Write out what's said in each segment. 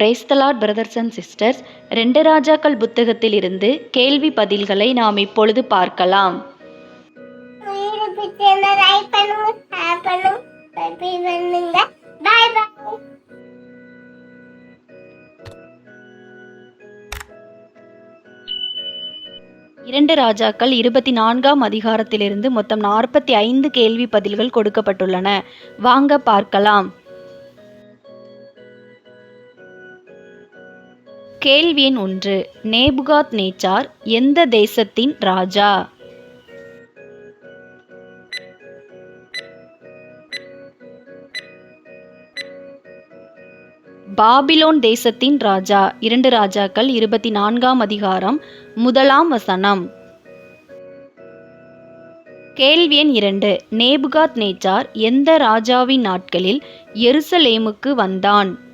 Praise the Lord brothers and sisters ரெண்டு ராஜாக்கள் புத்தகத்தில் இருந்து கேள்வி பதில்களை நாம் இப்பொழுது பார்க்கலாம். இரண்டு ராஜாக்கள் இருபத்தி நான்காம் அதிகாரத்திலிருந்து மொத்தம் நாற்பத்தி ஐந்து கேள்வி பதில்கள் கொடுக்கப்பட்டுள்ளன. வாங்க பார்க்கலாம். கேள்வி எண் ஒன்று. நேபுகாத் நேச்சார் எந்த தேசத்தின் ராஜா? பாபிலோன் தேசத்தின் ராஜா. இரண்டு ராஜாக்கள் இருபத்தி நான்காம் அதிகாரம் முதலாம் வசனம். கேள்வி எண் இரண்டு. நேபுகாத் நேச்சார் எந்த ராஜாவின் நாட்களில் எருசலேமுக்கு வந்தான்?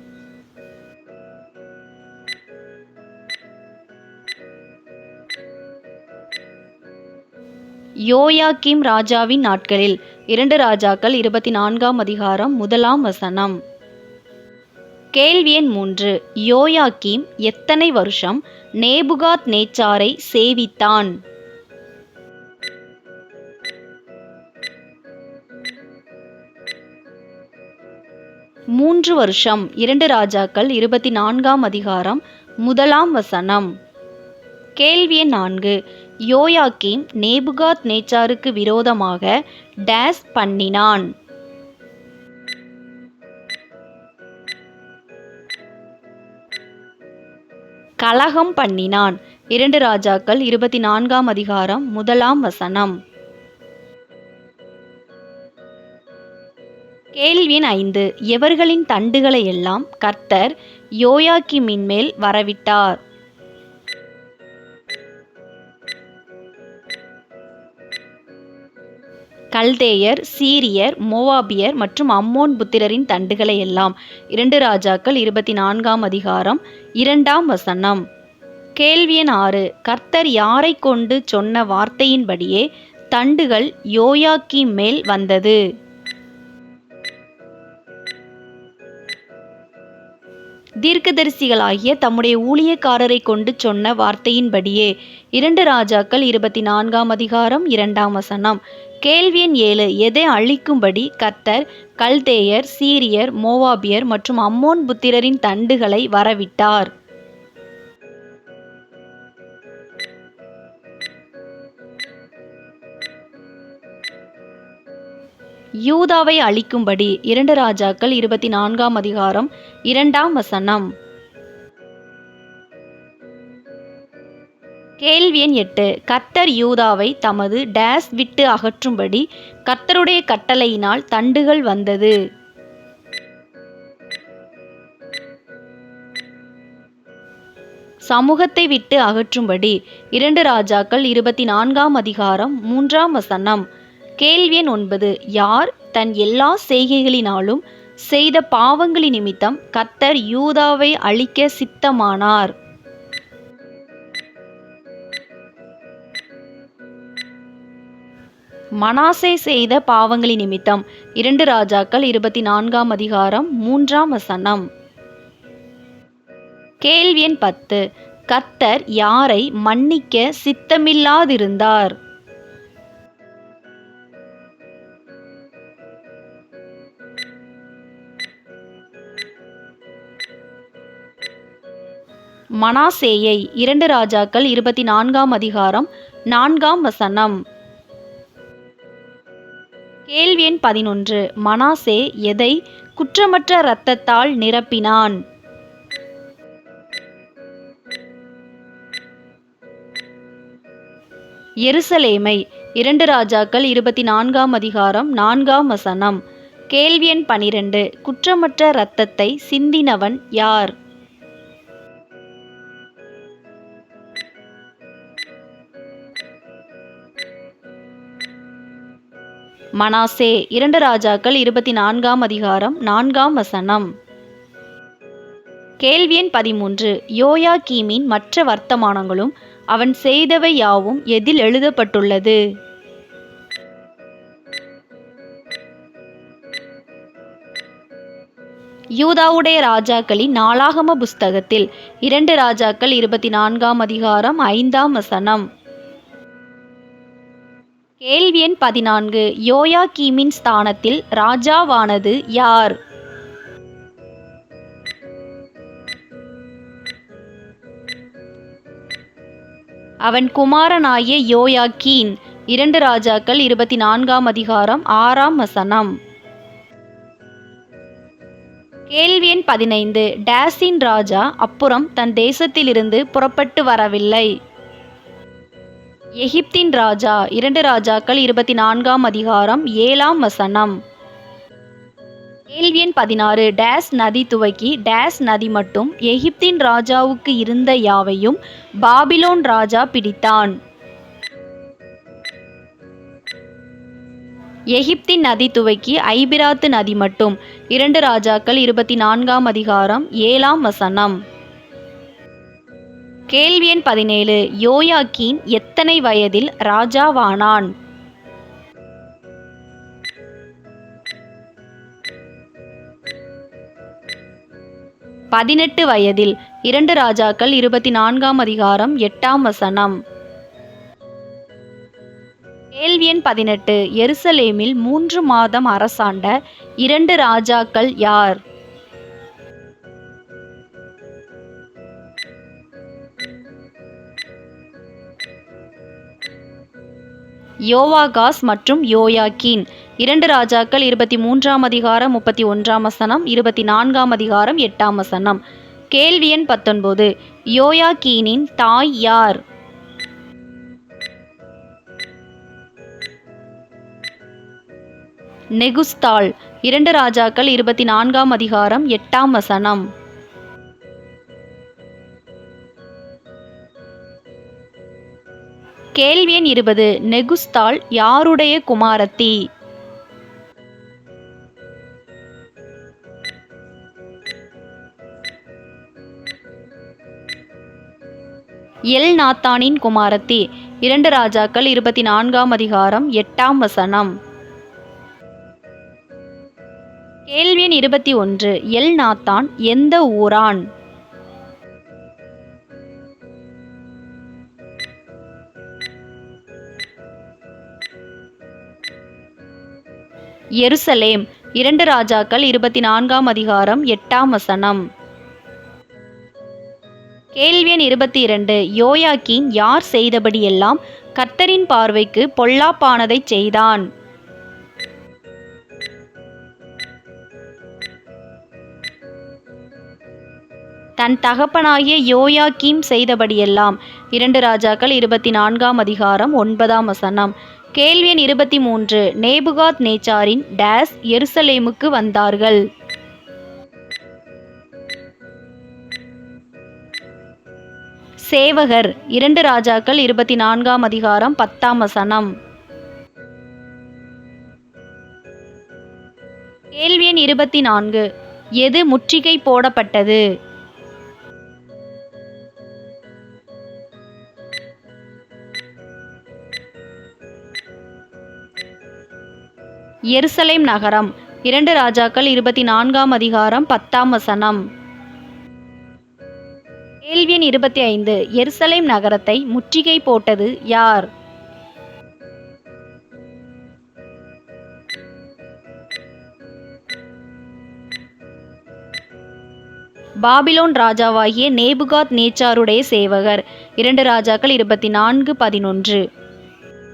யோயாக்கிம் ராஜாவின் நாட்களில். இரண்டு ராஜாக்கள் இருபத்தி நான்காம் அதிகாரம் முதலாம் வசனம். கேள்வி எண் மூன்று. யோயாக்கீம் எத்தனை வருஷம் நேபுகாத் நேச்சாரை சேவித்தான்? மூன்று வருஷம். இரண்டு ராஜாக்கள் இருபத்தி நான்காம் அதிகாரம் முதலாம் வசனம். கேள்வி எண் நான்கு. யோயாக்கீம் நேபுகாத் நேச்சாருக்கு விரோதமாக டேஸ் பண்ணினான். கலகம் பண்ணினான். இரண்டு ராஜாக்கள் இருபத்தி நான்காம் அதிகாரம் முதலாம் வசனம். கேள்வி ஐந்து எவர்களின் தண்டுகளை எல்லாம் கர்த்தர் யோயாக்கிமின் மேல் வரவிட்டார்? கல்தேயர் சீரியர் மோவாபியர் மற்றும் அம்மோன் புத்திரரின் தண்டுகளை எல்லாம் இரண்டு ராஜாக்கள் இருபத்தி நான்காம் அதிகாரம் இரண்டாம் வசனம். கேள்வியன் ஆறு. கர்த்தர் யாரை கொண்டு சொன்ன வார்த்தையின்படியே தண்டுகள் யோயாக்கி மேல் வந்தது. தீர்க்கதரிசிகளாகிய தம்முடைய ஊழியக்காரரை கொண்டு சொன்ன வார்த்தையின்படியே இரண்டு ராஜாக்கள் இருபத்தி நான்காம் அதிகாரம் இரண்டாம் வசனம். கேள்வி எண் ஏழு எதை அழிக்கும்படி கத்தர் கல்தேயர் சீரியர் மோவாபியர் மற்றும் அம்மோன் புத்திரரின் தண்டுகளை வரவிட்டார்? யூதாவை அழிக்கும்படி இரண்டு ராஜாக்கள் இருபத்தி நான்காம் அதிகாரம் இரண்டாம் வசனம். கேள்வி எண் எட்டு. கர்த்தர் யூதாவை தமது டேஸ் விட்டு அகற்றும்படி கர்த்தருடைய கட்டளையினால் தண்டுகள் வந்தது. சமூகத்தை விட்டு அகற்றும்படி இரண்டு ராஜாக்கள் இருபத்தி நான்காம் அதிகாரம் மூன்றாம் வசனம். கேள்வி எண் ஒன்பது. யார் தன் எல்லா செய்கைகளினாலும் செய்த பாவங்களின் நிமித்தம் கத்தர் யூதாவை அழிக்க சித்தமானார்? மனாசே செய்த பாவங்களின் நிமித்தம் இரண்டு ராஜாக்கள் இருபத்தி நான்காம் அதிகாரம் மூன்றாம் வசனம். கேள்வி எண் பத்து. கத்தர் யாரை மன்னிக்க சித்தமில்லாதிருந்தார்? மனாசேயை இரண்டு ராஜாக்கள் இருபத்தி நான்காம் அதிகாரம் நான்காம் வசனம். கேள்வி எண் பதினொன்று. மனாசே எதை குற்றமற்ற இரத்தத்தால் நிரப்பினான்? எருசலேமை இரண்டு ராஜாக்கள் இருபத்தி நான்காம் அதிகாரம் நான்காம் வசனம். கேள்வி எண் பனிரெண்டு. குற்றமற்ற இரத்தத்தை சிந்தினவன் யார்? மனாசே இரண்டு ராஜாக்கள் இருபத்தி நான்காம் அதிகாரம் நான்காம் வசனம். கேள்வி எண் பதிமூன்று. யோயாக்கீமின் மற்ற வர்த்தமானங்களும் அவன் செய்தவை யாவும் எதில் எழுதப்பட்டுள்ளது? யூதாவுடைய ராஜாக்களின் நாளாகம புஸ்தகத்தில் இரண்டு ராஜாக்கள் இருபத்தி நான்காம் அதிகாரம் ஐந்தாம் வசனம். கேள்வி எண் பதினான்கு. யோயா கீமின் ஸ்தானத்தில் ராஜாவானது யார்? அவன் குமாரனாகிய யோயாக்கீன் இரண்டு ராஜாக்கள் இருபத்தி நான்காம் அதிகாரம் ஆறாம் வசனம். கேள்வி எண் பதினைந்து. டேஸின் ராஜா அப்புறம் தன் தேசத்திலிருந்து புறப்பட்டு வரவில்லை. எகிப்தின் ராஜா இரண்டு ராஜாக்கள் இருபத்தி நான்காம் அதிகாரம் ஏழாம் வசனம். கேள்வி எண் பதினாறு டேஸ் நதி துவக்கி டேஸ் நதி மட்டும் எகிப்தின் ராஜாவுக்கு இருந்த யாவையும் பாபிலோன் ராஜா பிடித்தான். எகிப்தின் நதி துவக்கி ஐபிராத்து நதி மட்டும் இரண்டு ராஜாக்கள் இருபத்தி நான்காம் அதிகாரம் ஏழாம் வசனம். கேள்வி எண் பதினேழு. யோயாக்கீன் எத்தனை வயதில் ராஜாவானான்? பதினெட்டு வயதில் இரண்டு ராஜாக்கள் இருபத்தி நான்காம் அதிகாரம் எட்டாம் வசனம். கேள்வி எண் பதினெட்டு. எருசலேமில் மூன்று மாதம் அரசாண்ட இரண்டு ராஜாக்கள் யார்? யோவாகாஸ் மற்றும் யோயாக்கீன். இரண்டு ராஜாக்கள் இருபத்தி மூன்றாம் அதிகாரம் முப்பத்தி ஒன்றாம் வசனம் இருபத்தி நான்காம் அதிகாரம் எட்டாம் வசனம். கேள்வி எண் பத்தொன்பது. யோயாக்கீனின் தாய் யார்? நெகுஸ்தாள். இரண்டு ராஜாக்கள் இருபத்தி நான்காம் அதிகாரம் எட்டாம் வசனம். கேள்வி எண் இருபது நெகுஸ்தாள் யாருடைய குமாரத்தி? எல். நாத்தானின் குமாரத்தி. இரண்டு ராஜாக்கள் இருபத்தி நான்காம் அதிகாரம் எட்டாம் வசனம். கேள்வி எண் இருபத்தி ஒன்று எல். நாத்தான் எந்த ஊரான்? எருசலேம். இரண்டு ராஜாக்கள் இருபத்தி நான்காம் அதிகாரம் எட்டாம் வசனம். கேள்வி எண் இருபத்தி இரண்டு யோயாக்கீன் யார் செய்தபடியெல்லாம் கர்த்தரின் பார்வைக்கு பொல்லாப்பானதைச் செய்தான்? தன் தகப்பனாகிய யோயாக்கீம் செய்தபடியெல்லாம். இரண்டு ராஜாக்கள் இருபத்தி நான்காம் அதிகாரம் ஒன்பதாம் வசனம். கேள்வி எண் இருபத்தி மூன்று. நேபுகாத் நேச்சாரின் டேஸ் எருசலேமுக்கு வந்தார்கள். சேவகர் இரண்டு ராஜாக்கள் இருபத்தி நான்காம் அதிகாரம் பத்தாம் வசனம். கேள்வி எண் இருபத்தி நான்கு. எது முற்றுகை போடப்பட்டது? எருசலேம் நகரம். இரண்டு ராஜாக்கள் இருபத்தி நான்காம் அதிகாரம் பத்தாம் வசனம். கேள்வி எண் இருபத்தி ஐந்து எருசலேம் நகரத்தை முற்றுகை போட்டது யார்? பாபிலோன் ராஜாவாகிய நேபுகாத் நேச்சாருடைய சேவகர். இரண்டு ராஜாக்கள் இருபத்தி நான்கு பதினொன்று.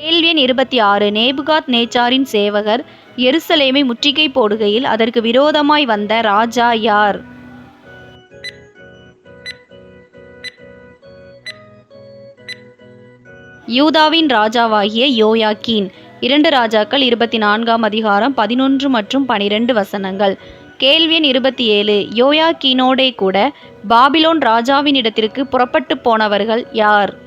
கேள்வி எண் இருபத்தி ஆறு நேபுகாத் நேச்சாரின் சேவகர் எருசலேமை முற்றுகை போடுகையில் அதற்கு விரோதமாய் வந்த ராஜா யார்? யூதாவின் ராஜாவாகிய யோயாக்கீன். இரண்டு ராஜாக்கள் இருபத்தி நான்காம் அதிகாரம் பதினொன்று மற்றும் பனிரெண்டு வசனங்கள். கேள்வி எண் இருபத்தி ஏழு யோயாக்கீனோடே கூட பாபிலோன் ராஜாவின் இடத்திற்கு புறப்பட்டு போனவர்கள் யார்?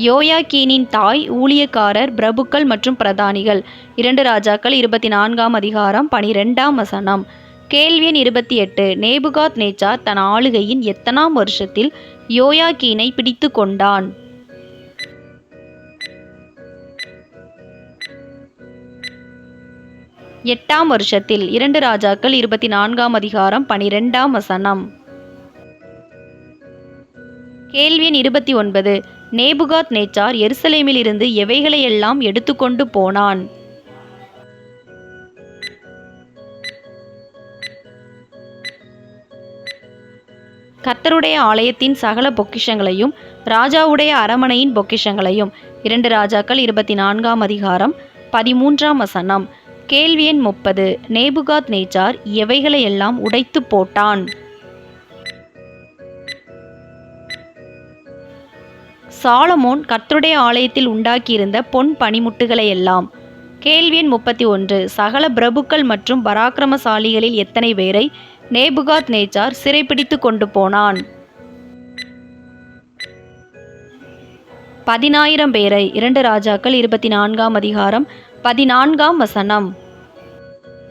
யோயாக்கீனின் தாய் ஊழியக்காரர் பிரபுக்கள் மற்றும் பிரதானிகள். இரண்டு ராஜாக்கள் இருபத்தி நான்காம் அதிகாரம் பனிரெண்டாம் வசனம். கேள்வி எண் இருபத்தி எட்டு. நேபுகாத் நேச்சார் தன் ஆளுகையின் எத்தனாம் வருஷத்தில் யோயாக்கீனை பிடித்து கொண்டான்? எட்டாம் வருஷத்தில் இரண்டு ராஜாக்கள் இருபத்தி நான்காம் அதிகாரம் பனிரெண்டாம் வசனம். கேள்வி எண் இருபத்தி ஒன்பது. நேபுகாத் நேச்சார் எருசலேமிலிருந்து எவைகளையெல்லாம் எடுத்துக்கொண்டு போனான்? கர்த்தருடைய ஆலயத்தின் சகல பொக்கிஷங்களையும் ராஜாவுடைய அரமனையின் பொக்கிஷங்களையும் இரண்டு ராஜாக்கள் இருபத்தி நான்காம் அதிகாரம் பதிமூன்றாம் வசனம். கேள்வி எண் முப்பது. நேபுகாத் நேச்சார் எவைகளையெல்லாம் உடைத்து போட்டான்? சாலமோன் கர்த்தருடைய ஆலயத்தில் உண்டாக்கியிருந்த பொன் பனிமுட்டுகளை எல்லாம் கேள்வி எண் முப்பத்தி ஒன்று. சகல பிரபுக்கள் மற்றும் பராக்கிரமசாலிகளில் எத்தனை பேரை நேபுகாத் நேச்சார் சிறைப்பிடித்து கொண்டு போனான்? பதினாயிரம் பேரை. இரண்டு ராஜாக்கள் இருபத்தி நான்காம் அதிகாரம் பதினான்காம் வசனம்.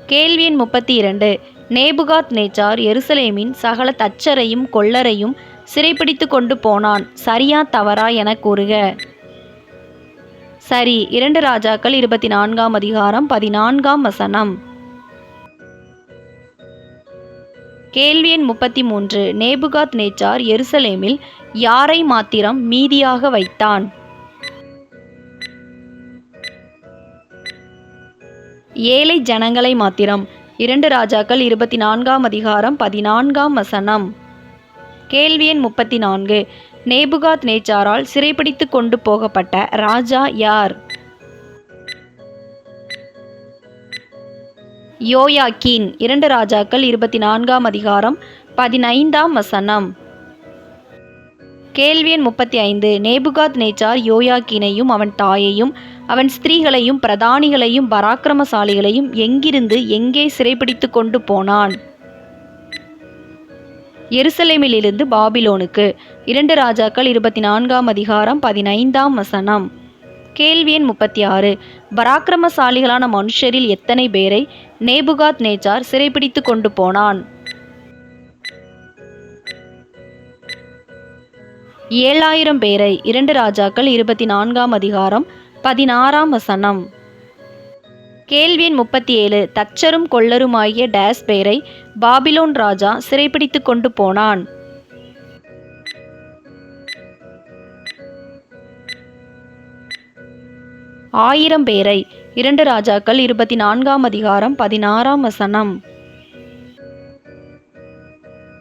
கேள்வி எண் முப்பத்தி இரண்டு. நேபுகாத் நேச்சார் எருசலேமின் சகல தச்சரையும் கொள்ளரையும் சிறைப்பிடித்து கொண்டு போனான். சரியா தவறா என கூறுக. சரி இரண்டு ராஜாக்கள் இருபத்தி நான்காம் அதிகாரம் பதினான்காம் வசனம். கேள்வி எண் முப்பத்தி மூன்று நேபுகாத் நேச்சார் எருசலேமில் யாரை மாத்திரம் மீதியாக வைத்தான்? ஏழை ஜனங்களை மாத்திரம். இரண்டு ராஜாக்கள் இருபத்தி நான்காம் அதிகாரம் பதினான்காம் வசனம். கேள்வி எண் முப்பத்தி நான்கு நேபுகாத் நேச்சாரால் சிறைப்பிடித்து கொண்டு போகப்பட்ட ராஜா யார்? யோயாக்கீன். இரண்டு ராஜாக்கள் இருபத்தி நான்காம் அதிகாரம் பதினைந்தாம் வசனம். கேள்வி எண் முப்பத்தி ஐந்து நேபுகாத் நேச்சார் யோயாக்கீனையும் அவன் தாயையும் அவன் ஸ்திரீகளையும் பிரதானிகளையும் பராக்கிரமசாலிகளையும் எங்கிருந்து எங்கே சிறைப்பிடித்து கொண்டு போனான்? எருசலேமிலிருந்து பாபிலோனுக்கு. இரண்டு ராஜாக்கள் இருபத்தி நான்காம் அதிகாரம் பதினைந்தாம் வசனம். கேள்வி எண் முப்பத்தி ஆறு பராக்கிரமசாலிகளான மனுஷரில் எத்தனை பேரை நேபுகாத் நேச்சார் சிறைப்பிடித்து கொண்டு போனான்? ஏழாயிரம் பேரை இரண்டு ராஜாக்கள் இருபத்தி நான்காம் அதிகாரம் பதினாறாம் வசனம். கேள்வி எண் முப்பத்தி ஏழு தச்சரும் கொள்ளருமாகிய டேஸ் பேரை பாபிலோன் ராஜா சிறைப்பிடித்து கொண்டு போனான். ஆயிரம் பேரை இரண்டு ராஜாக்கள் இருபத்தி நான்காம் அதிகாரம் பதினாறாம் வசனம்.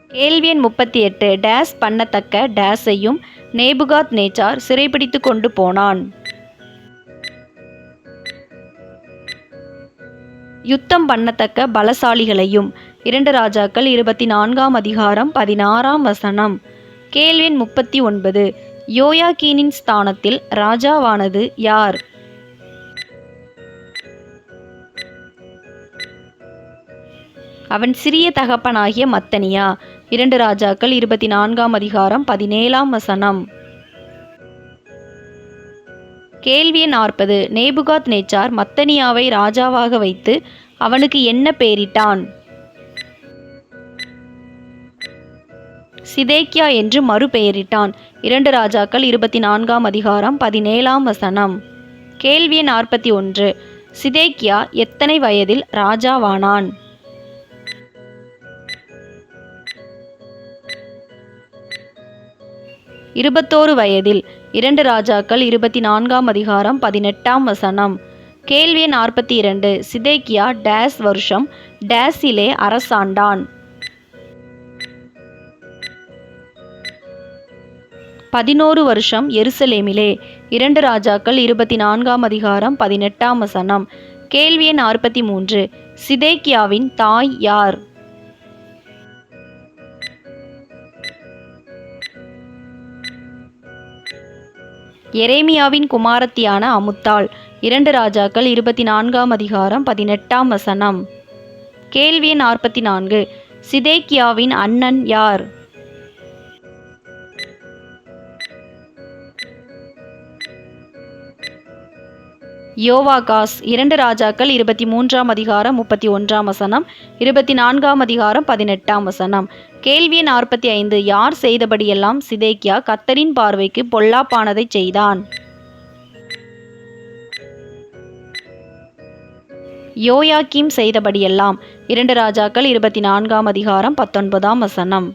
கேள்வி எண் முப்பத்தி எட்டு டேஸ் பண்ணத்தக்க டேஸையும் நேபுகாத் நேச்சார் சிறைப்பிடித்து கொண்டு போனான். யுத்தம் பண்ணத்தக்க பலசாலிகளையும் இரண்டு ராஜாக்கள் இருபத்தி நான்காம் அதிகாரம் பதினாறாம் வசனம். கேள்வின் முப்பத்தி ஒன்பது யோயாக்கீனின் ஸ்தானத்தில் ராஜாவானது யார்? அவன் சிறிய தகப்பனாகிய மத்தனியா இரண்டு ராஜாக்கள் இருபத்தி நான்காம் அதிகாரம் பதினேழாம் வசனம். கேள்வி நாற்பது. நேபுகாத் நேச்சார் மத்தனியாவை ராஜாவாக வைத்து அவனுக்கு என்ன பெயரிட்டான் சிதேக்கியா என்று மறுபெயரிட்டான் இரண்டு ராஜாக்கள் இருபத்தி நான்காம் அதிகாரம் பதினேழாம் வசனம். கேள்வி நாற்பத்தி ஒன்று. சிதேக்கியா எத்தனை வயதில் ராஜாவானான்? இருபத்தோரு வயதில் இரண்டு ராஜாக்கள் இருபத்தி நான்காம் அதிகாரம் பதினெட்டாம் வசனம். கேள்வி நாற்பத்தி இரண்டு சிதேக்கியா டேஸ் வருஷம் டேஸிலே அரசாண்டான். பதினோரு வருஷம் எருசலேமிலே இரண்டு ராஜாக்கள் இருபத்தி நான்காம் அதிகாரம் பதினெட்டாம் வசனம். கேள்வி நாற்பத்தி மூன்று. சிதேக்கியாவின் தாய் யார்? எரேமியாவின் குமாரத்தியான அமுத்தாள். இரண்டு ராஜாக்கள் இருபத்தி நான்காம் அதிகாரம் பதினெட்டாம் வசனம். கேள்வி நாற்பத்தி நான்கு சிதேக்கியாவின் அண்ணன் யார்? யோவாகாஸ் இரண்டு ராஜாக்கள் இருபத்தி மூன்றாம் அதிகாரம் முப்பத்தி ஒன்றாம் வசனம் இருபத்தி நான்காம் அதிகாரம் பதினெட்டாம் வசனம். கேள்வி நாற்பத்தி ஐந்து யார் செய்தபடியெல்லாம் சிதேக்கியா கத்தரின் பார்வைக்கு பொல்லாப்பானதை செய்தான்? யோயாக்கிம் செய்தபடியெல்லாம் இரண்டு ராஜாக்கள் இருபத்தி நான்காம் அதிகாரம் பத்தொன்பதாம் வசனம்.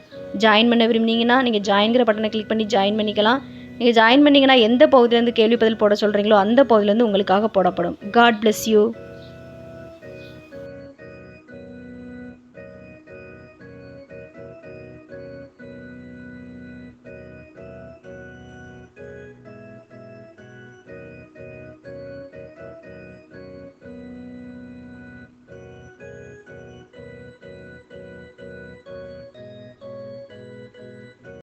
ஜாயின் பண்ண விரும்புனீங்கன்னா நீங்கள் ஜாயின்கிற பட்டனை கிளிக் பண்ணி ஜாயின் பண்ணிக்கலாம். நீங்கள் ஜாயின் பண்ணிங்கன்னா எந்த பகுதியிலேருந்து கேள்வி பதில் போட சொல்கிறீங்களோ அந்த பகுதியிலேருந்து உங்களுக்காக போடப்படும். God bless you